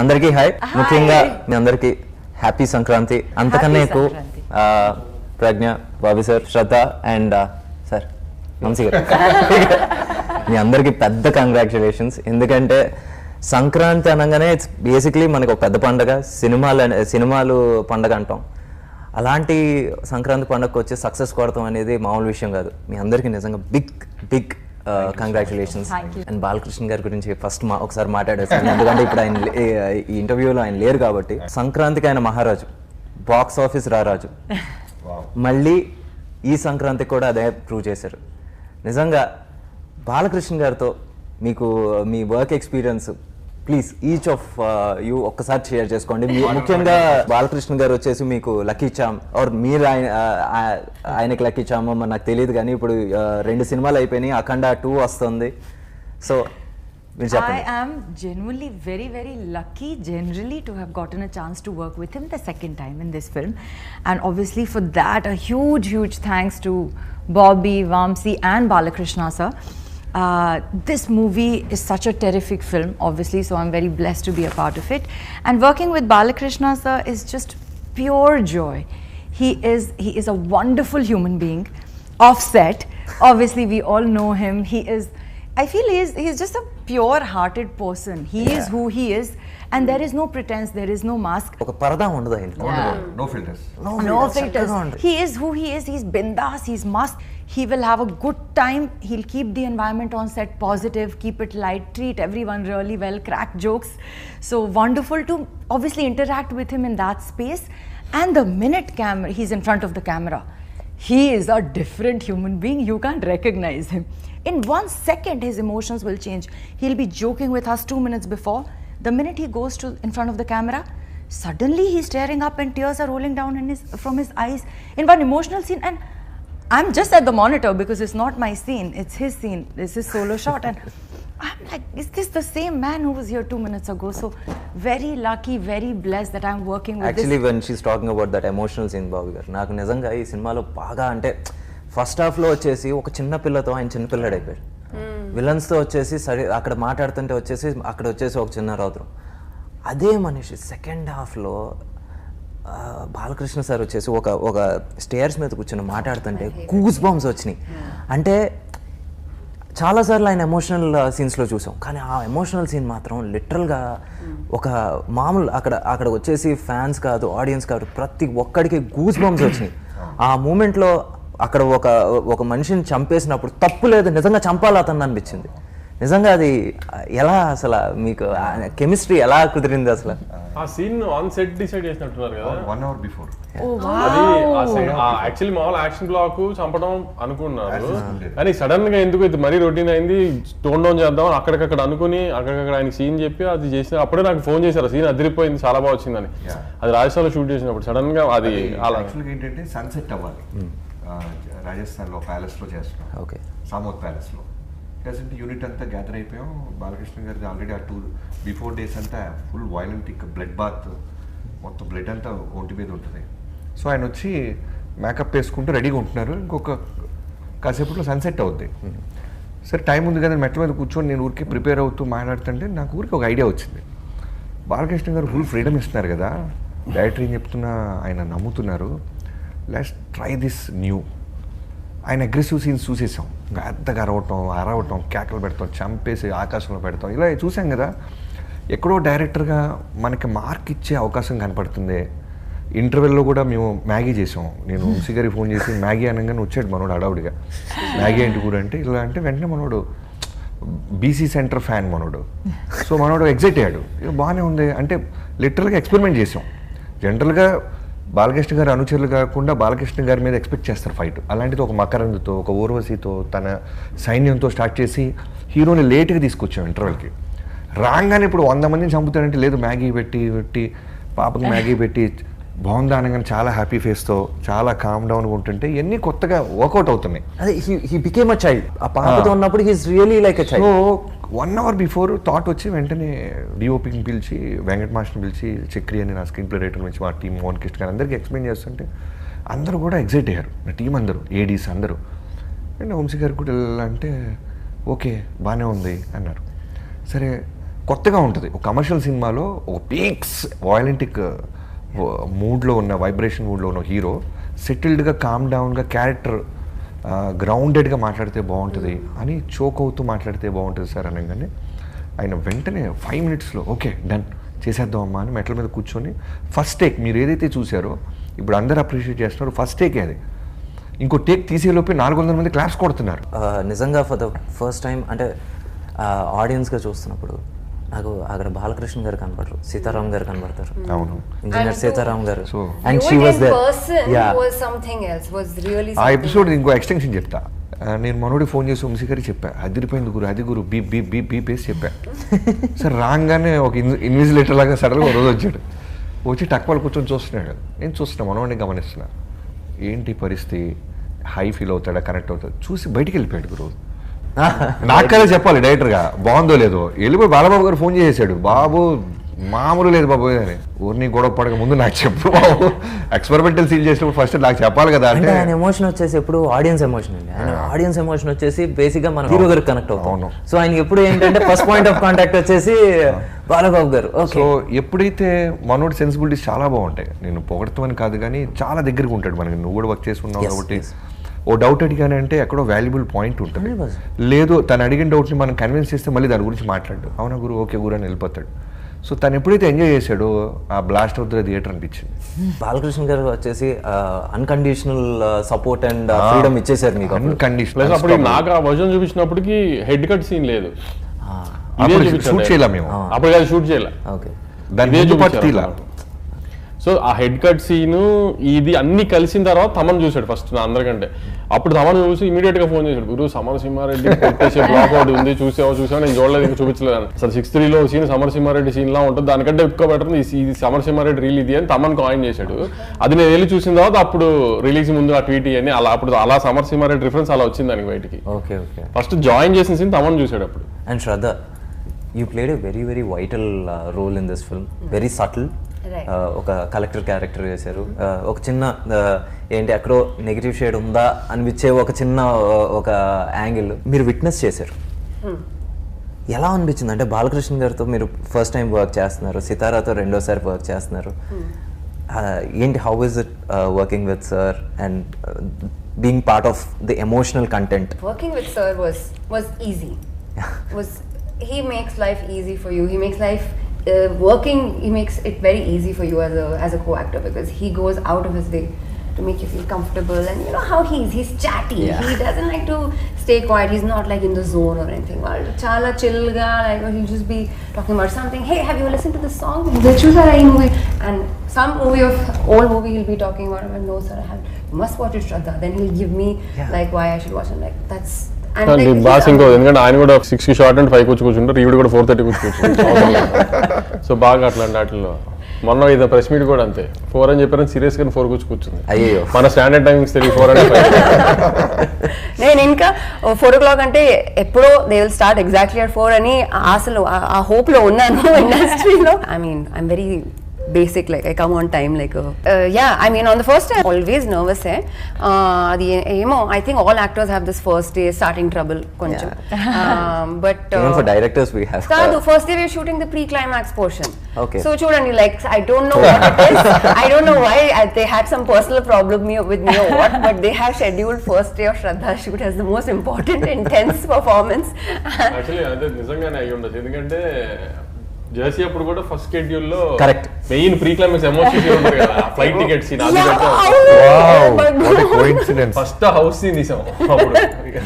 అందరికీ హాయ్. ముఖ్యంగా మీ అందరికీ హ్యాపీ సంక్రాంతి. అంతకన్నా ఎక్కువ Pragya Bobby sir Shraddha and sir గారు. మీ అందరికీ పెద్ద కంగ్రాచులేషన్స్ ఎందుకంటే సంక్రాంతి అనగానే ఇట్స్ బేసిక్లీ మనకు ఒక పెద్ద పండగ సినిమాలు సినిమాలు పండగ అంటాం. అలాంటి సంక్రాంతి పండగకు వచ్చి సక్సెస్ కొడతాం అనేది మామూలు విషయం కాదు. మీ అందరికీ నిజంగా big big congratulations and Balakrishna గారి గురించి ఫస్ట్ మా ఒకసారి మాట్లాడేస్తాను ఎందుకంటే ఇప్పుడు ఆయన ఈ ఇంటర్వ్యూలో ఆయన లేరు కాబట్టి. సంక్రాంతికి ఆయన మహారాజు. బాక్స్ ఆఫీస్ రారాజు. మళ్ళీ ఈ సంక్రాంతికి కూడా అదే ప్రూవ్ చేశారు. నిజంగా బాలకృష్ణ గారితో మీకు మీ work experience please each of you ఒక్కసారి షేర్ చేసుకోండి ముఖ్యంగా బాలకృష్ణ గారు వచ్చేసి మీకు లక్కీ చామ్ ఆర్ మీరు ఆయన ఆయనకి లక్కీ చామ్ మరి నాకు తెలియదు కానీ ఇప్పుడు రెండు సినిమాలు అయిపోయినాయి అఖండ టూ వస్తుంది so I am genuinely very, very lucky generally to have gotten a chance to work with him the second time in this film. And obviously, for that, a huge, huge thanks to Bobby, Vamsi, and Balakrishna, sir. Uh, this movie is such a terrific film, obviously, so I'm very blessed to be a part of it. And working with Balakrishna sir is just pure joy. He is he is a wonderful human being. Offset, obviously, we all know him. He is. I feel he is, he is just a pure-hearted person. He yeah. is who he is, and there is no pretense. There is no mask. Yeah. No filters. No, no filters. He is who he is. He's bindas. He's mask. He will have a good time. He'll keep the environment on set positive, keep it light, treat everyone really well, crack jokes. So wonderful to obviously interact with him in that space. And the minute camera, he's in front of the camera. He is a different human being. You can't recognize him. In one second, his emotions will change. He'll be joking with us two minutes before. The minute he goes to in front of the camera, suddenly he's tearing up and tears are rolling down in his, from his eyes in one emotional scene. And I'm just at the monitor because it's not my scene, it's his scene, it's his solo shot. And I'm like, is this the same man who was here two minutes ago? So, very lucky, very blessed that I'm working with actually this. When she's talking about that emotional scene Babu గారు నాకు నిజంగా ఈ సినిమాలో బాగా అంటే first హాఫ్లో వచ్చేసి ఒక చిన్న పిల్లతో ఆయన చిన్న పిల్లడు అయిపోయాడు విలన్స్తో వచ్చేసి సరే అక్కడ మాట్లాడుతుంటే వచ్చేసి అక్కడ వచ్చేసి ఒక చిన్న రౌద్రం అదే మనిషి సెకండ్ హాఫ్లో బాలకృష్ణ సార్ వచ్చేసి ఒక ఒక స్టేర్స్ మీద కూర్చొని మాట్లాడుతుంటే కూస్ బాంబ్స్ వచ్చినాయి. అంటే చాలాసార్లు ఆయన ఎమోషనల్ సీన్స్లో చూసాం. కానీ ఆ ఎమోషనల్ సీన్ మాత్రం లిటరల్గా ఒక మామూలు అక్కడ అక్కడ వచ్చేసి ఫ్యాన్స్ కాదు ఆడియన్స్ కాదు ప్రతి ఒక్కడికి గూస్ బంప్స్ వచ్చినాయి. ఆ మూమెంట్లో అక్కడ ఒక ఒక మనిషిని చంపేసినప్పుడు తప్పు లేదు నిజంగా చంపాలి అతను అనిపించింది. నిజంగా అది ఎలా అసలు మీకు కెమిస్ట్రీ ఎలా కుదిరింది అసలు? ఆ సీన్ ఆన్ సెట్ డిసైడ్ చేసినట్టున్నారు కదా. One hour before. అది యాక్చువల్లీ మామూలు యాక్షన్ బ్లాక్ చంపడం అనుకున్నారు. కానీ సడన్గా ఎందుకు ఇది మరీ రొటీన్ అయింది టోన్ డౌన్ చేద్దాం అక్కడికక్కడ అనుకుని అక్కడికక్కడ ఆయన సీన్ చెప్పి అది చేసిన అప్పుడే నాకు ఫోన్ చేశారు సీన్ అదిరిపోయింది చాలా బాగా వచ్చిందని. అది రాజస్థాన్లో షూట్ చేసినప్పుడు సడన్గా అది ఏంటంటే సన్సెట్ అవ్వాలి. ఆ, రాజస్థాన్లో ప్యాలెస్లో చేస్తున్నాం ఓకే. సామోత్ ప్యాలెస్లో. ప్రజెంట్ యూనిట్ అంతా గ్యాదర్ అయిపోయాం. బాలకృష్ణ గారిది ఆల్రెడీ ఆ టూ బిఫోర్ డేస్ అంతా ఫుల్ వైలెంట్ ఇక బ్లడ్ బాత్ మొత్తం బ్లడ్ అంతా ఒంటి మీద ఉంటుంది. సో ఆయన వచ్చి మేకప్ వేసుకుంటూ రెడీగా ఉంటున్నారు. ఇంకొక కాసేపట్లో సన్సెట్ అవుద్ది. సరే టైం ఉంది కదా మెట్ల మీద కూర్చొని నేను ఊరికే ప్రిపేర్ అవుతూ మాట్లాడుతుంటే నాకు ఊరికి ఒక ఐడియా వచ్చింది. బాలకృష్ణ గారు ఫుల్ ఫ్రీడమ్ ఇస్తున్నారు కదా. డైరెక్టర్ ఏం చెప్తున్నా ఆయన నమ్ముతున్నారు. లెట్స్ ట్రై దిస్ న్యూ ఆయన అగ్రెసివ్ సీన్స్ చూసేసాం. పెద్దగా అరవటం అరవటం కేకలు పెడతాం చంపేసి ఆకాశంలో పెడతాం. ఇలా చూసాం కదా ఎక్కడో డైరెక్టర్గా మనకి మార్క్ ఇచ్చే అవకాశం కనపడుతుంది. ఇంటర్వెల్లో కూడా మేము మ్యాగీ చేసాం. నేను వంశీ గారికి ఫోన్ చేసి మ్యాగీ అనగానే వచ్చాడు మనోడు అడవుడిగా మ్యాగీ ఏంటి కూడా అంటే ఇలా అంటే వెంటనే మనోడు బీసీ సెంటర్ ఫ్యాన్ మనోడు. సో మనోడు ఎగ్జైట్ అయ్యాడు. బాగానే ఉంది. అంటే లిటరల్గా ఎక్స్పెరిమెంట్ చేసాం. జనరల్గా బాలకృష్ణ గారి అనుచరులు కాకుండా బాలకృష్ణ గారి మీద ఎక్స్పెక్ట్ చేస్తారు ఫైట్. అలాంటిది ఒక మకరందుతో ఒక ఊర్వశితో తన సైన్యంతో స్టార్ట్ చేసి హీరోని లేట్గా తీసుకొచ్చాం ఇంటర్వెల్కి. రాగానే ఇప్పుడు వంద మందిని చంపుతాడంటే లేదు మ్యాగీ పెట్టి పెట్టి పాపకి మ్యాగీ పెట్టి బాగుందా అనగానే చాలా హ్యాపీ ఫేస్తో చాలా కామ్ డౌన్గా ఉంటుంటే ఇవన్నీ కొత్తగా వర్కౌట్ అవుతున్నాయి. అదే హీ బికేమ్ అ చైల్డ్ ఆ పాపతో ఉన్నప్పుడు he's really like a so child one hour before thought వచ్చి వెంటనే డిఓపిని పిలిచి వెంకట మాస్టర్ని పిలిచి చక్రి అని నా స్క్రీన్ ప్లే రైటర్ నుంచి మా టీం మోహన్ కృష్ణ గారు అందరికీ ఎక్స్ప్లెయిన్ చేస్తుంటే అందరూ కూడా ఎగ్జైట్ అయ్యారు. నా టీం అందరూ ఏడీస్ అందరూ. అండ్ వంశీ గారు కూడా అంటే ఓకే బాగానే ఉంది అన్నారు. సరే కొత్తగా ఉంటుంది. ఒక కమర్షియల్ సినిమాలో ఒక పీక్స్ వాయలెంటిక్ మూడ్లో ఉన్న వైబ్రేషన్ మూడ్లో ఉన్న హీరో సెటిల్డ్గా కామ్ డౌన్గా క్యారెక్టర్ గ్రౌండెడ్గా మాట్లాడితే బాగుంటుంది అని చోక్ అవుతూ మాట్లాడితే బాగుంటుంది సార్ అనగానే ఆయన వెంటనే ఫైవ్ మినిట్స్లో ఓకే డన్ చేసేద్దాం అమ్మా అని మెట్ల మీద కూర్చొని ఫస్ట్ టేక్ మీరు ఏదైతే చూసారో ఇప్పుడు అందరు అప్రిషియేట్ చేస్తున్నారో ఫస్ట్ టేక్ అది ఇంకో టేక్ తీసేలోపే నాలుగు వందల మంది క్లాస్ కొడుతున్నారు. నిజంగా ఫర్ ద ఫస్ట్ టైం అంటే ఆడియన్స్గా చూస్తున్నప్పుడు నాకు అక్కడ బాలకృష్ణ గారు కనపడరు సీతారాం గారు కనబడతారు. అవును. ఇంజనీర్ సీతారాం గారు. And she was there ya was something else. Was really ఆ. ఎపిసోడ్ ఇంకో ఎక్స్టెన్షన్ చెప్తా. నేను మనోడి ఫోన్ చేసి వంశీ గారికి చెప్పా. అదిరిపోయింది గురు అది గురు బీప్ బీప్ బీప్ బీప్ వేసి చెప్పా. సార్ రాగానే ఒక ఇన్విజిలేటర్ లాగా సడన్గా ఒక రోజు వచ్చాడు. వచ్చి టక్వాలు కూర్చొని చూస్తున్నాడు. నేను చూస్తున్నా మనోడిని గమనిస్తున్నా. ఏంటి పరిస్థితి? హై ఫీల్ అవుతాడా కనెక్ట్ అవుతాడు? చూసి బయటికి వెళ్ళిపోయాడు గురు. నాకు కదా చెప్పాలి డైరెక్టర్గా. బాగుందో లేదో. వెళ్ళిపోయి బాలబాబు గారు ఫోన్ చేసేసాడు. బాబు మామూలు లేదు బాబు అని. ఊరిని గొడవ పడక ముందు నాకు చెప్పు బాబు. ఎక్స్పెరిమెంటల్ సీన్ చేసినప్పుడు ఫస్ట్ నాకు చెప్పాలి కదా అంటే. ఆయన ఎమోషన్ వచ్చేసి ఎప్పుడు ఆడియన్స్ ఎమోషన్ అండి. ఆయన ఆడియన్స్ ఎమోషన్ వచ్చేసి బేసిక్గా మన హీరో గారికి కనెక్ట్ అవుతాం. సో ఆయనకి ఎప్పుడు ఏంటంటే ఫస్ట్ పాయింట్ ఆఫ్ కాంటాక్ట్ వచ్చేసి బాలబాబు గారు. సో ఎప్పుడైతే మనోడి సెన్సిబిలిటీస్ చాలా బాగుంటాయి. నేను పొగడతామని కాదు కానీ చాలా దగ్గరగా ఉంటాడు మనకి. నువ్వు కూడా వర్క్ చేసి ఉన్నావు Yes, కాబట్టి. ఓ డౌట్ అడిగానే అంటే ఎక్కడో వాల్యుబుల్ పాయింట్ ఉంటుంది. 100%. లేదు తను అడిగిన డౌట్ని మనం కన్విన్స్ చేస్తే మళ్ళీ దాని గురించి మాట్లాడు. అవునా గురు? ఓకే గురు అని వెళ్ళిపోతాడు. సో తను ఎప్పుడైతే ఎంజాయ్ చేశాడో ఆ బ్లాస్ట్ అవుతుంది థియేటర్ అనిపించింది. బాలకృష్ణ గారు వచ్చేసి అన్కండిషనల్ సపోర్ట్ అండ్ ఫ్రీడమ్ ఇచ్చేసారు మీకు అప్పుడు. ప్లస్ అప్పుడు అన్కండిషనల్ నాకు ఆ వర్జన్ చూపించినప్పటికి హెడ్ కట్ సీన్ లేదు. అప్పుడు షూట్ చేయలే మేము? అప్పుడు షూట్ చేయలే. ఓకే. దాని ఇదే ముందు పాటు చూపించారు తీలా అన్నమాట. సో ఆ హెడ్ కట్ సీన్ ఇది అన్ని కలిసిన తర్వాత తమన్ చూశాడు ఫస్ట్ నా అందరికంటే. అప్పుడు తమన్ చూసి ఇమీడియట్గా ఫోన్ చేశాడు గురు సమర సింహారెడ్డి కొట్టేసే బ్లాక్ అవుట్ ఉంది చూసావా చూసావా నేను చూడలేదు ఇంకా చూపించలేదు అని. అసలు సిక్స్ త్రీలో సీన్ సమర సింహారెడ్డి సీన్ లా ఉంటుంది దానికంటే ఎక్కువ బెటర్ ఇది సమర సింహారెడ్డి రీల్ ఇది అని తమన్ కాయిన్ చేశాడు. అది నేను వెళ్ళి చూసిన తర్వాత అప్పుడు రిలీజ్ ముందు ఆ ట్వీట్ అని అలా అప్పుడు అలా సమర సింహారెడ్డి రిఫరెన్స్ అలా వచ్చింది దానికి బయటికి. Okay okay. ఫస్ట్ జాయిన్ చేసిన సీన్ తమన్ చూశాడు అప్పుడు. And Shraddha you played a very very vital role in this film very subtle. ఒక కలెక్టర్ క్యారెక్టర్ చేశారు ఒక చిన్న ఏంటి ఎక్కడో నెగిటివ్ షేడ్ ఉందా అనిపించే ఒక చిన్న ఒక యాంగిల్ మీరు విట్నెస్ చేశారు. ఎలా అనిపించింది? అంటే బాలకృష్ణ గారితో మీరు ఫస్ట్ టైం వర్క్ చేస్తున్నారు సితారాతో రెండోసారి వర్క్ చేస్తున్నారు. Uh, ఏంటి how is it working with sir and being part of the emotional content Working with Sir was was easy. was he makes life easy for you. He makes life uh, working. He makes it very easy for you as a as a co-actor because he goes out of his way to make you feel comfortable. And you know how he is. He's chatty. Yeah. He doesn't like to stay quiet. He's not like in the zone or anything. Well, chala chill ga like he'll just be talking about something. Hey, have you listened to this song? The Chusara movie and some movie of old movie he'll be talking about. I'm like, no, sir, I have. You must watch it, Shraddha. Then he'll give me Yeah. like why I should watch it. Like that's. And కానీ like, బాగా he's sync అవుతుంది ఎందుకంటే ఆయన కూడా six కి short and five కూర్చు కూర్చుంటారు ఈవిడ కూడా ఫోర్ థర్టీ కూర్చు కూర్చుంటారు సో బాగా అట్లాంటి వాటిల్లో. మొన్న ఇది ప్రెస్ మీట్ కూడా అంతే. ఫోర్ అని చెప్పారని సీరియస్గా ఫోర్ కూర్చు కూర్చుంది. అయ్యో మన స్టాండర్డ్ టైమింగ్స్ తెలియదు ఫోర్ అండ్ ఫైవ్ నేను ఇంకా ఫోర్ ఓ క్లాక్ అంటే ఎప్పుడో they will start exactly at four అని ఆశలో ఆ- ఆ హోప్లో ఉన్నాను ఇండస్ట్రీలో I mean I'm very basic like I come on time like ya I mean on the first time always nervous అది ఏమో I think all actors have this first day starting trouble కొంచెం. But even for directors we have కాదు first day we're shooting the pre climax portion Okay. So చూడండి like I don't know what it is I don't know why they had some personal problem with me what but they have scheduled first day of Shraddha shoot he's the most important intense performance actually అదే నిజంగానే అయ్యి ఉండదు ఎందుకంటే Jersey అప్పుడు కూడా first షెడ్యూల్లో Correct. Main pre climax emotion ఉంటుంది కదా? ఫ్లైట్ టికెట్ సీన్ అది కోఇన్సిడెన్స్ ఫస్ట్ హౌస్ సీన్ తీసాం అప్పుడు.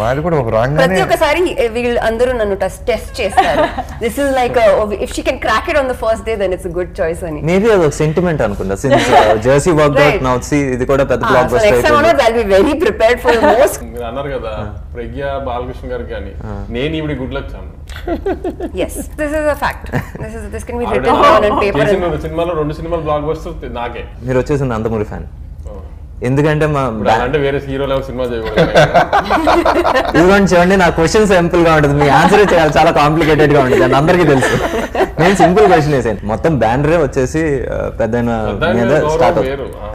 మాది కూడా ఒక ప్రతి రాగానే ఒక్కసారి వీళ్ళు అందరూ నన్ను టెస్ట్ చేస్తారు. This is like if she can crack it on the first day then it's good choice అని మేబీ అది ఒక సెంటిమెంట్ అనుకుంటా. Since Jersey work out. Now see ఇది కూడా పెద్ద బ్లాక్ బస్టర్ నెక్స్ట్ టైం అయిపోయింది. I'll be very prepared for most మీరు అన్నారు కదా ప్రజ్ఞ బాలకృష్ణ గారికి కానీ నేను ఈవిడ good luck Chanu. Yes this is a fact this is this can be written on paper చేసిన సినిమాలో రెండు సినిమాలు బ్లాక్ బస్టర్ నాకే. మీరు వచ్చేసి నందమూరి ఫ్యాన్. ఎందుకంటే మా అంటే వేరే హీరో లెవెల్ సినిమా చేయకూడదు. ఇదిగోండి చూడండి నా క్వశ్చన్ సింపుల్గా ఉంటుంది. మీ ఆన్సర్ చాలా చాలా కాంప్లికేటెడ్గా ఉంటుంది. అని అందరికీ తెలుసు. నేను సింపుల్ క్వశ్చన్ వేసాను మొత్తం బ్యానరే వచ్చేసి పెద్ద మీద స్టార్ట్.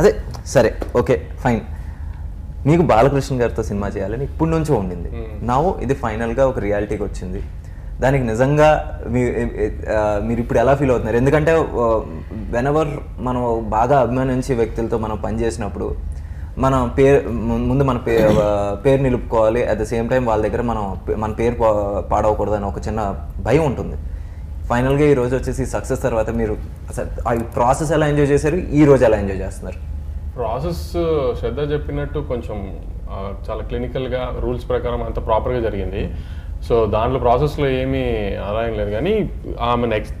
అదే సరే ఓకే ఫైన్ మీకు బాలకృష్ణ గారితో సినిమా చేయాలని ఇప్పటి నుంచో ఉండింది. నా ఇది ఫైనల్గా ఒక రియాలిటీకి వచ్చింది. దానికి నిజంగా మీ మీరు ఇప్పుడు ఎలా ఫీల్ అవుతున్నారు? ఎందుకంటే వెన్ ఎవర్ మనం బాగా అభిమానించే వ్యక్తులతో మనం పనిచేసినప్పుడు మనం పేరు ముందు మన పే పేరు నిలుపుకోవాలి. అట్ ద సేమ్ టైం వాళ్ళ దగ్గర మనం మన పేరు పాడవకూడదు పాడవకూడదని ఒక చిన్న భయం ఉంటుంది. ఫైనల్గా ఈ రోజు వచ్చేసి సక్సెస్ తర్వాత మీరు అసలు ఆ ప్రాసెస్ ఎలా ఎంజాయ్ చేశారు? ఈ రోజు ఎలా ఎంజాయ్ చేస్తున్నారు? ప్రాసెస్ శ్రద్ధ చెప్పినట్టు కొంచెం చాలా క్లినికల్గా రూల్స్ ప్రకారం అంత ప్రాపర్గా జరిగింది. సో దాంట్లో ప్రాసెస్లో ఏమీ ఆదాయం లేదు. కానీ ఆమె నెక్స్ట్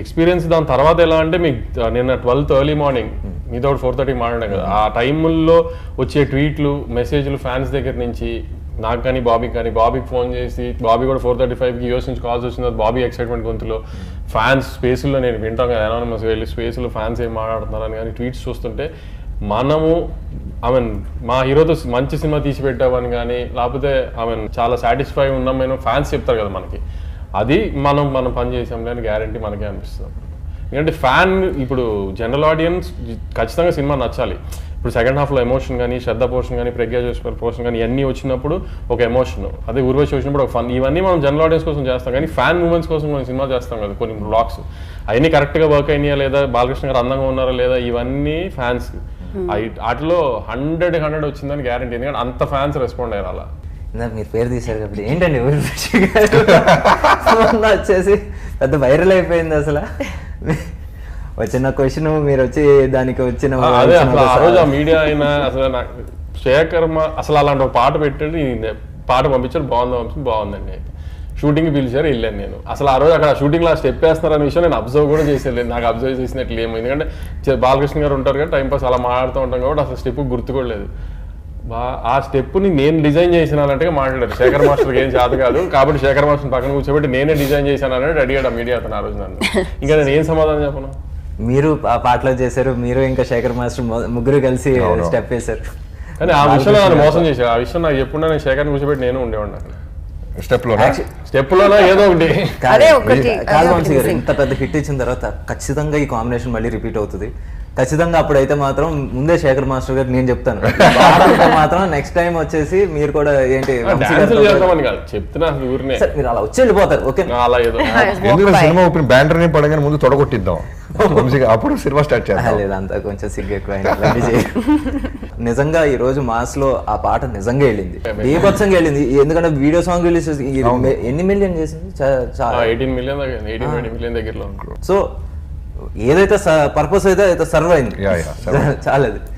ఎక్స్పీరియన్స్ దాని తర్వాత ఎలా అంటే మీకు నిన్న ట్వెల్త్ ఎర్లీ మార్నింగ్ మీతో ఫోర్ థర్టీ మాట్లాడాం కదా. ఆ టైముల్లో వచ్చే ట్వీట్లు మెసేజ్లు ఫ్యాన్స్ దగ్గర నుంచి నాకు కానీ బాబీకి కానీ బాబీకి ఫోన్ చేసి బాబీ కూడా ఫోర్ థర్టీ ఫైవ్కి యూఎస్ నుంచి కాల్స్ వచ్చిన తర్వాత బాబీ ఎక్సైట్మెంట్ గొంతులో ఫ్యాన్స్ స్పేస్లో నేను వింటాం కదా ఎనానమస్ వెళ్ళి స్పేస్లో ఫ్యాన్స్ ఏం మాట్లాడుతున్నారని కానీ ట్వీట్స్ చూస్తుంటే మనము ఐ మీన్ మా హీరోతో మంచి సినిమా తీసి పెట్టామని కానీ లేకపోతే ఐ మీన్ చాలా సాటిస్ఫై ఉన్నాం మేము ఫ్యాన్స్ చెప్తారు కదా మనకి. అది మనం మనం పని చేసాం కానీ గ్యారంటీ మనకే అనిపిస్తుంది. ఎందుకంటే ఫ్యాన్ ఇప్పుడు జనరల్ ఆడియన్స్ ఖచ్చితంగా సినిమా నచ్చాలి. ఇప్పుడు సెకండ్ హాఫ్లో ఎమోషన్ కానీ శ్రద్ధ పోర్షన్ కానీ ప్రజ్ఞా జోస్పర్ పోర్షన్ కానీ ఇవన్నీ వచ్చినప్పుడు ఒక ఎమోషన్. అదే ఊర్వశి వచ్చినప్పుడు ఒక ఫన్ ఇవన్నీ మనం జనరల్ ఆడియన్స్ కోసం చేస్తాం కానీ ఫ్యాన్ మూమెంట్స్ కోసం కొన్ని సినిమా చేస్తాం కదా కొన్ని బ్లాగ్స్. అవన్నీ కరెక్ట్గా వర్క్ అయినాయా లేదా బాలకృష్ణ గారు అందంగా ఉన్నారా లేదా ఇవన్నీ ఫ్యాన్స్ వాటిలో హండ్రెడ్ హండ్రెడ్ వచ్చిందని గ్యారంటీ. ఎందుకంటే అంత ఫ్యాన్స్ రెస్పాండ్ అయ్యారు అలా. ఇందాక మీరు పేరు తీశారు కాబట్టి ఏంటండి వచ్చేసి పెద్ద వైరల్ అయిపోయింది అసలు. వచ్చిన క్వశ్చన్ మీరు వచ్చి దానికి వచ్చిన ఆ, అదే వచ్చిన అసలు ఆ ఒక రోజు ఆ మీడియా అయినా అసలు నాకు శేఖర్ అసలు అలాంటి ఒక పాట పెట్టాడు పాట పంపించాడు బాగుంది పంపించి బాగుందండి. షూటింగ్ పిలిచారు వెళ్ళాను నేను. అసలు ఆ రోజు అక్కడ షూటింగ్ లా స్టెప్ వేస్తున్నారనే విషయం నేను అబ్జర్వ్ కూడా చేసేది నాకు అబ్జర్వ్ చేసినట్లు ఏమో ఎందుకంటే బాలకృష్ణ గారు ఉంటారు కదా టైం పాస్ అలా మాట్లాడుతూ ఉంటాం కాబట్టి అసలు స్టెప్ గుర్తుకోలేదు బా ఆ స్టెప్ని నేను డిజైన్ చేసినానంటే మాట్లాడారు. శేఖర్ మాస్టర్కి ఏం చేత కాదు. కాబట్టి శేఖర్ మాస్టర్ పక్కన కూర్చోబెట్టి నేనే డిజైన్ చేశాను అనేది అడిగాడు ఆ మీడియా అతను ఆ రోజు నన్ను. ఇంకా నేను ఏం సమాధానం చెప్పను? మీరు ఆ పాటలో చేశారు మీరు ఇంకా శేఖర్ మాస్టర్ ముగ్గురు కలిసి. స్టెప్ వేశారు. కానీ ఆ విషయంలో నన్ను మోసం చేశారు. ఆ విషయం నాకు ఎప్పుడన్నా నేను శేఖర్ని కూర్చోబెట్టి నేను ఉండేవాడిని స్టెప్లో స్టెప్లోనో? ఏదో ఒకటి. గారు. ఇంత పెద్ద హిట్ ఇచ్చిన తర్వాత ఖచ్చితంగా ఈ కాంబినేషన్ మళ్ళీ రిపీట్ అవుతుంది. ఖచ్చితంగా అప్పుడైతే మాత్రం ముందే శేఖర్ మాస్టర్ గారు నేను చెప్తాను. మాత్రం నెక్స్ట్ టైం వచ్చేసి మీరు కూడా ఏంటి మీరు అలా వచ్చి వెళ్ళిపోతారు ఓకే? అలా ఏదో ఎందుకంటే సినిమా ఓపెన్ బ్యానర్ని పడగానే ముందు తొడగొట్టిద్దాం. అప్పుడు సినిమా స్టార్ట్ చేద్దాం. లేదు అంతా కొంచెం సిగ్గు ఎక్కువ. నిజంగా ఈ రోజు మాస్లో ఆ పాట నిజంగా వెళ్ళింది. బీభత్సంగా వెళ్ళింది. ఎందుకంటే వీడియో సాంగ్ రిలీజ్ ఎన్ని మిలియన్ చేసింది? ఎయిటీన్ మిలియన్ మిలియన్ దగ్గరలో. సో ఏదైతే పర్పస్ అయితే సర్వ్ అయింది. Yeah,